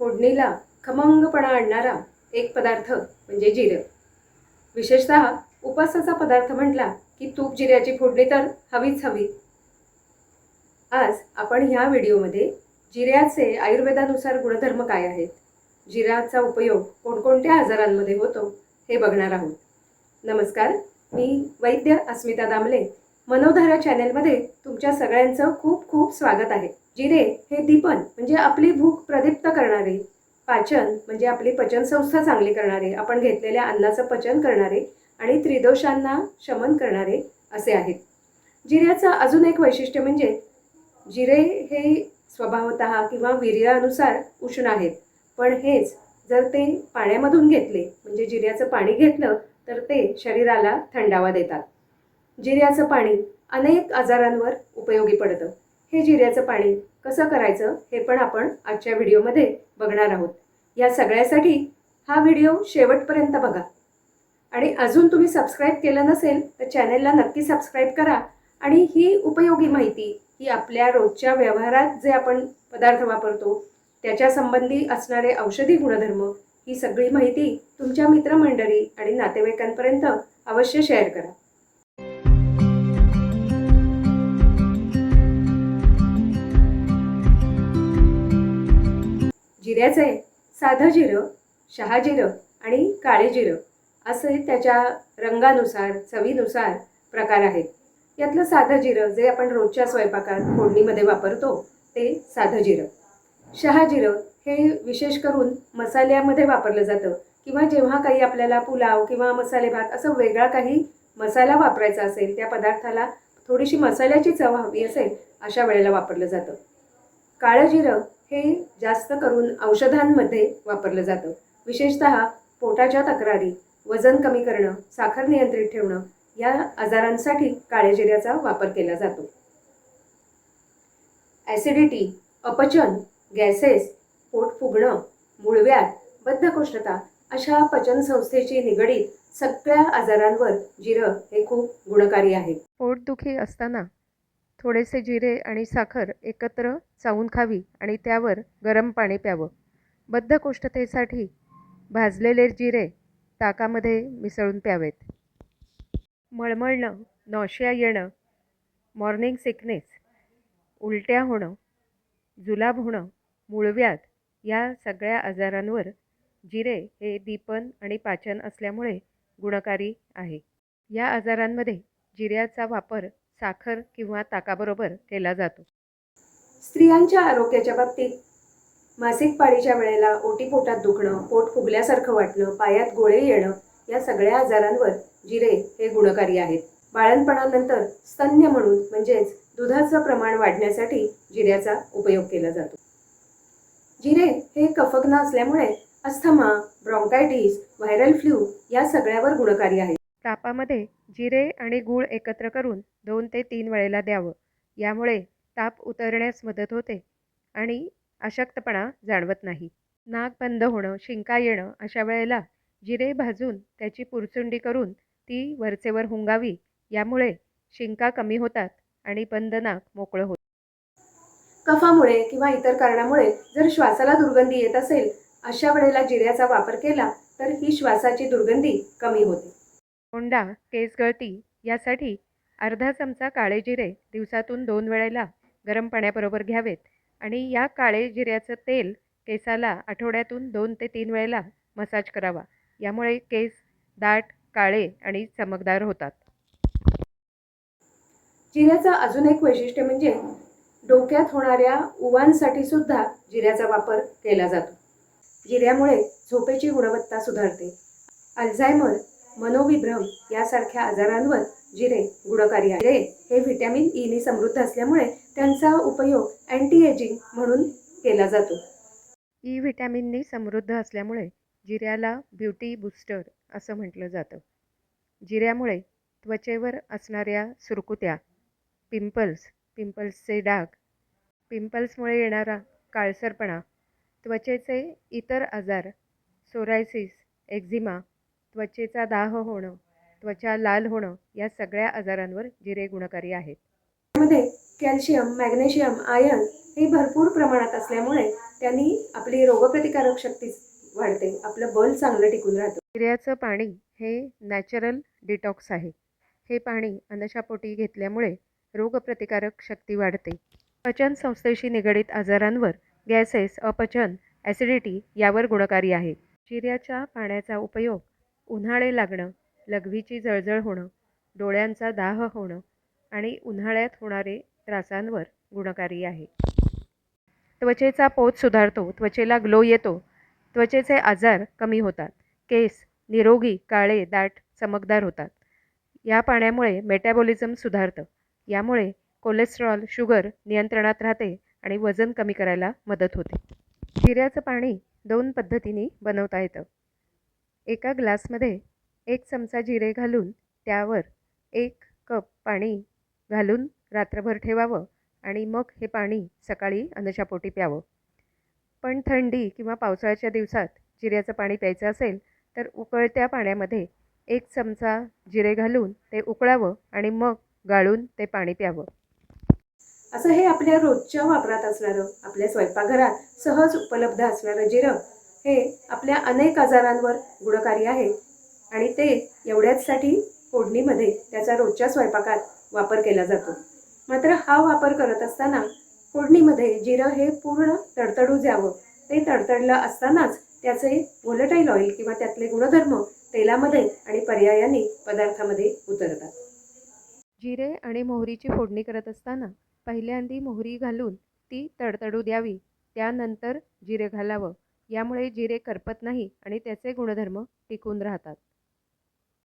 फोडणीला खमंगपणा आणणारा एक पदार्थ म्हणजे जिरं. विशेषत उपासाचा पदार्थ म्हटला की तूप जिऱ्याची फोडणी तर हवीच हवी. आज आपण ह्या व्हिडिओमध्ये जिऱ्याचे आयुर्वेदानुसार गुणधर्म काय आहेत? जिऱ्याचा उपयोग कोणकोणत्या आजारांमध्ये होतो हे बघणार आहोत. नमस्कार मी वैद्य अस्मिता दामले मनोधारा चॅनेलमध्ये तुमच्या सगळ्यांचं खूप खूप स्वागत आहे. जिरे हे दीपन म्हणजे आपली भूक प्रदीप्त करणारे. पाचन म्हणजे आपली पचनसंस्था चांगली करणारे. आपण घेतलेल्या अन्नाचं पचन करणारे आणि त्रिदोषांना शमन करणारे असे आहेत. जिऱ्याचं अजून एक वैशिष्ट्य म्हणजे जिरे हे स्वभावत किंवा वीर्यानुसार उष्ण आहेत. पण हेच जर ते पाण्यामधून घेतले म्हणजे जिऱ्याचं पाणी घेतलं तर ते शरीराला थंडावा देतात. जिऱ्याचं पाणी अनेक आजारांवर उपयोगी पडतं. हे जिऱ्याचं पाणी कसं करायचं हे पण आपण आजच्या व्हिडिओमध्ये बघणार आहोत. या सगळ्यासाठी हा व्हिडिओ शेवटपर्यंत बघा. आणि अजून तुम्ही सबस्क्राईब केलं नसेल तर चॅनेलला नक्की सबस्क्राईब करा आणि ही उपयोगी माहिती ही आपल्या रोजच्या व्यवहारात जे आपण पदार्थ वापरतो त्याच्या संबंधी असणारे औषधी गुणधर्म ही सगळी माहिती तुमच्या मित्रमंडळी आणि नातेवाईकांपर्यंत अवश्य शेअर करा. जिऱ्याचं आहे. साधं जिरं शहाजिरं आणि काळे जिरं असे त्याच्या रंगानुसार चवीनुसार प्रकार आहेत. यातलं साधं जिरं जे आपण रोजच्या स्वयंपाकात फोडणीमध्ये वापरतो ते साधं जिरं. शहाजिरं हे विशेष करून मसाल्यामध्ये वापरलं जातं किंवा जेव्हा काही आपल्याला पुलाव किंवा मसाले भात असं वेगळा काही मसाला वापरायचा असेल त्या पदार्थाला थोडीशी मसाल्याची चव हवी असेल अशा वेळेला वापरलं जातं. काळं जिरं हे जास्त करून औषधांमध्ये वापरलं जातं. विशेषत पोटाच्या तक्रारी वजन कमी करणं साखर नियंत्रित ठेवणं या आजारांसाठी काळ्या जिऱ्याचा वापर केला जातो. ॲसिडिटी अपचन गॅसेस पोट फुगणं मूळव्याध बद्धकोष्ठता अशा पचनसंस्थेची निगडीत सगळ्या आजारांवर जिरं हे खूप गुणकारी आहे. पोटदुखी असताना थोडेसे जिरे आणि साखर एकत्र चावून खावी आणि त्यावर गरम पाणी प्यावं. बद्धकोष्ठतेसाठी भाजलेले जिरे ताकामध्ये मिसळून प्यावेत. मळमळणं नॉशिया येणं मॉर्निंग सिकनेस उलट्या होणं जुलाब होणं मूळव्याध या सगळ्या आजारांवर जिरे हे दीपन आणि पाचन असल्यामुळे गुणकारी आहे. या आजारांमध्ये जिऱ्याचा वापर साखर किंवा ताकाबरोबर केला जातो. स्त्रियांच्या आरोग्याच्या बाबतीत मासिक पाळीच्या वेळेला ओटीपोटात दुखणं पोट फुगल्यासारखं वाटणं पायात गोळे येणं या सगळ्या आजारांवर जिरे हे गुणकारी आहेत. बाळणपणानंतर स्तन्य म्हणून म्हणजेच दुधाचं प्रमाण वाढण्यासाठी जिऱ्याचा उपयोग केला जातो. जिरे हे कफग्न असल्यामुळे अस्थमा ब्रॉन्कायटिस व्हायरल फ्लू या सगळ्यावर गुणकारी आहेत. तापामध्ये जिरे आणि गूळ एकत्र करून दोन ते तीन वेळेला द्यावं. यामुळे ताप उतरण्यास मदत होते आणि अशक्तपणा जाणवत नाही. नाक बंद होणं शिंका येणं अशा वेळेला जिरे भाजून त्याची पुरचुंडी करून ती वरचेवर हुंगावी. यामुळे शिंका कमी होतात आणि बंद नाक मोकळं होतं. कफामुळे किंवा इतर कारणामुळे जर श्वासाला दुर्गंधी येत असेल अशा वेळेला जिऱ्याचा वापर केला तर ही श्वासाची दुर्गंधी कमी होते. कोंडा केस गळती यासाठी अर्धा चमचा काळे जिरे दिवसातून दोन वेळेला गरम पाण्याबरोबर घ्यावेत आणि या काळे जिऱ्याचं तेल केसाला आठवड्यातून दोन ते तीन वेळेला मसाज करावा. यामुळे केस दाट काळे आणि चमकदार होतात. जिऱ्याचं अजून एक वैशिष्ट्य म्हणजे डोक्यात होणाऱ्या उवांसाठी सुद्धा जिऱ्याचा वापर केला जातो. जिऱ्यामुळे झोपेची गुणवत्ता सुधारते. अल्झायमर मनोविभ्रम यासारख्या आजारांवर जिरे गुणकारी आहे. हे व्हिटॅमिन e ईने समृद्ध असल्यामुळे त्यांचा उपयोग अँटी एजिंग म्हणून केला जातो. E ई व्हिटॅमिननी समृद्ध असल्यामुळे जिऱ्याला ब्युटी बूस्टर असं म्हटलं जातं. जिऱ्यामुळे त्वचेवर असणाऱ्या सुरकुत्या पिंपल्स पिंपल्सचे डाग पिंपल्समुळे येणारा काळसरपणा त्वचेचे इतर आजार सोरायसिस एक्झिमा त्वचेचा दाह होणं त्वचा लाल होणं या सगळ्या आजारांवर जिरे गुणकारी आहेत. त्यामध्ये कॅल्शियम मॅग्नेशियम आयर्न हे भरपूर प्रमाणात असल्यामुळे त्यांनी आपली रोगप्रतिकारक शक्ती वाढते. आपलं बल चांगलं टिकून राहतं. जिऱ्याचं पाणी हे नॅचरल डिटॉक्स आहे. हे पाणी अनुशापोटी घेतल्यामुळे रोगप्रतिकारक शक्ती वाढते. पचन संस्थेशी निगडीत आजारांवर गॅसेस अपचन ॲसिडिटी यावर गुणकारी आहे. जिऱ्याच्या पाण्याचा उपयोग उन्हाळे लागणं लघवीची जळजळ होणं डोळ्यांचा दाह होणं आणि उन्हाळ्यात होणारे त्रासांवर गुणकारी आहे. त्वचेचा पोत सुधारतो त्वचेला ग्लो येतो त्वचेचे आजार कमी होतात केस निरोगी काळे दाट चमकदार होतात. या पाण्यामुळे मेटॅबॉलिझम सुधारतं यामुळे कोलेस्ट्रॉल शुगर नियंत्रणात राहते आणि वजन कमी करायला मदत होते. जिऱ्याचं पाणी दोन पद्धतीने बनवता येतं. एका ग्लासमध्ये एक चमचा जिरे घालून त्यावर एक कप पाणी घालून रात्रभर ठेवावं आणि मग हे पाणी सकाळी अन्नशापोटी प्यावं. पण थंडी किंवा पावसाळ्याच्या दिवसात जिऱ्याचं पाणी प्यायचं असेल तर उकळत्या पाण्यामध्ये एक चमचा जिरे घालून ते उकळावं आणि मग गाळून ते पाणी प्यावं. असं हे आपल्या रोजच्या वापरात असणारं आपल्या स्वयंपाकघरात सहज उपलब्ध असणारं जिरं हे आपल्या अनेक आजारांवर गुणकारी आहे. आणि ते एवढ्याचसाठी फोडणीमध्ये त्याचा रोजच्या स्वयंपाकात वापर केला जातो. मात्र हा वापर करत असताना फोडणीमध्ये जिरं हे पूर्ण तडतडू द्यावं. ते तडतडलं असतानाच त्याचे व्होलेटाईल ऑइल किंवा त्यातले गुणधर्म तेलामध्ये आणि पर्यायाने पदार्थामध्ये उतरतात. जिरे आणि मोहरीची फोडणी करत असताना पहिल्यांदी मोहरी घालून ती तडतडू द्यावी. त्यानंतर जिरे घालावं. यामुळे जिरे करपत नाही आणि त्याचे गुणधर्म टिकून राहतात.